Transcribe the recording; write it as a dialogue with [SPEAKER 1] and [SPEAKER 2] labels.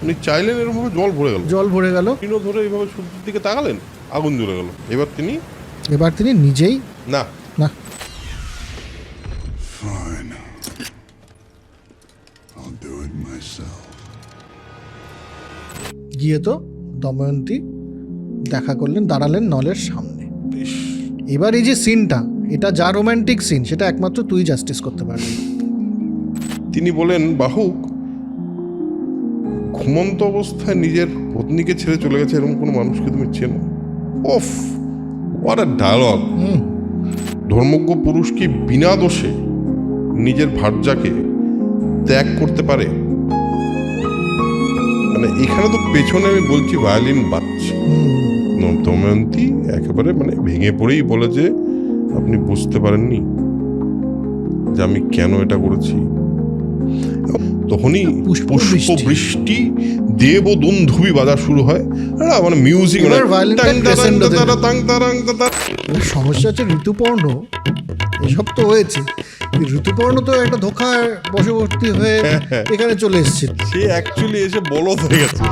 [SPEAKER 1] আপনি চাইলেন এরকমভাবে জল ভরে গেল।
[SPEAKER 2] জল ভরে গেল।
[SPEAKER 1] টিনও ধরে এইভাবে সূর্যের দিকে তাকালেন আগুন জ্বলে গেল। এবার তিনি
[SPEAKER 2] এবার তিনি নিজেই
[SPEAKER 1] না।
[SPEAKER 2] না. গিয়ে তো দময়ন্তী দেখা করলেন দাঁড়ালেন নলের সামনে।
[SPEAKER 1] বেশ।
[SPEAKER 2] এবার এই যে সিনটা এটা যা রোম্যান্টিক সিন সেটা একমাত্র তুই জাস্টিস করতে পারবি।
[SPEAKER 1] তিনি বলেন বাহুক ঘুমন্ত অবস্থায় নিজের পত্নীকে ছেড়ে চলে গেছে এরকম কোনো মানুষকে তুমি চেনো? ওফ হোয়াট আ ডায়লগ ধর্মজ্ঞ পুরুষ কি বিনা দোষে নিজের ভার্যাকে ত্যাগ করতে পারে? মানে এখানে তো পেছনে আমি বলছি ভায়োলিন বাজছে। দময়ন্তী একেবারে মানে ভেঙে পড়েই বলে যে আপনি বুঝতে পারেননি যে আমি কেন এটা করেছি। তখনই
[SPEAKER 2] পুষ্প বৃষ্টি।
[SPEAKER 1] দেব দুন্ধুবি বাজার শুরু হয়। মানে মিউজিক।
[SPEAKER 2] এবার সমস্যা হচ্ছে ঋতুপর্ণ এসব তো হয়েছে। ঋতুপর্ণ তো একটা ধোকার বশবর্তী হয়ে এখানে চলে এসেছে।
[SPEAKER 1] সে অ্যাকচুয়ালি এসে বলদ হয়ে গেছে।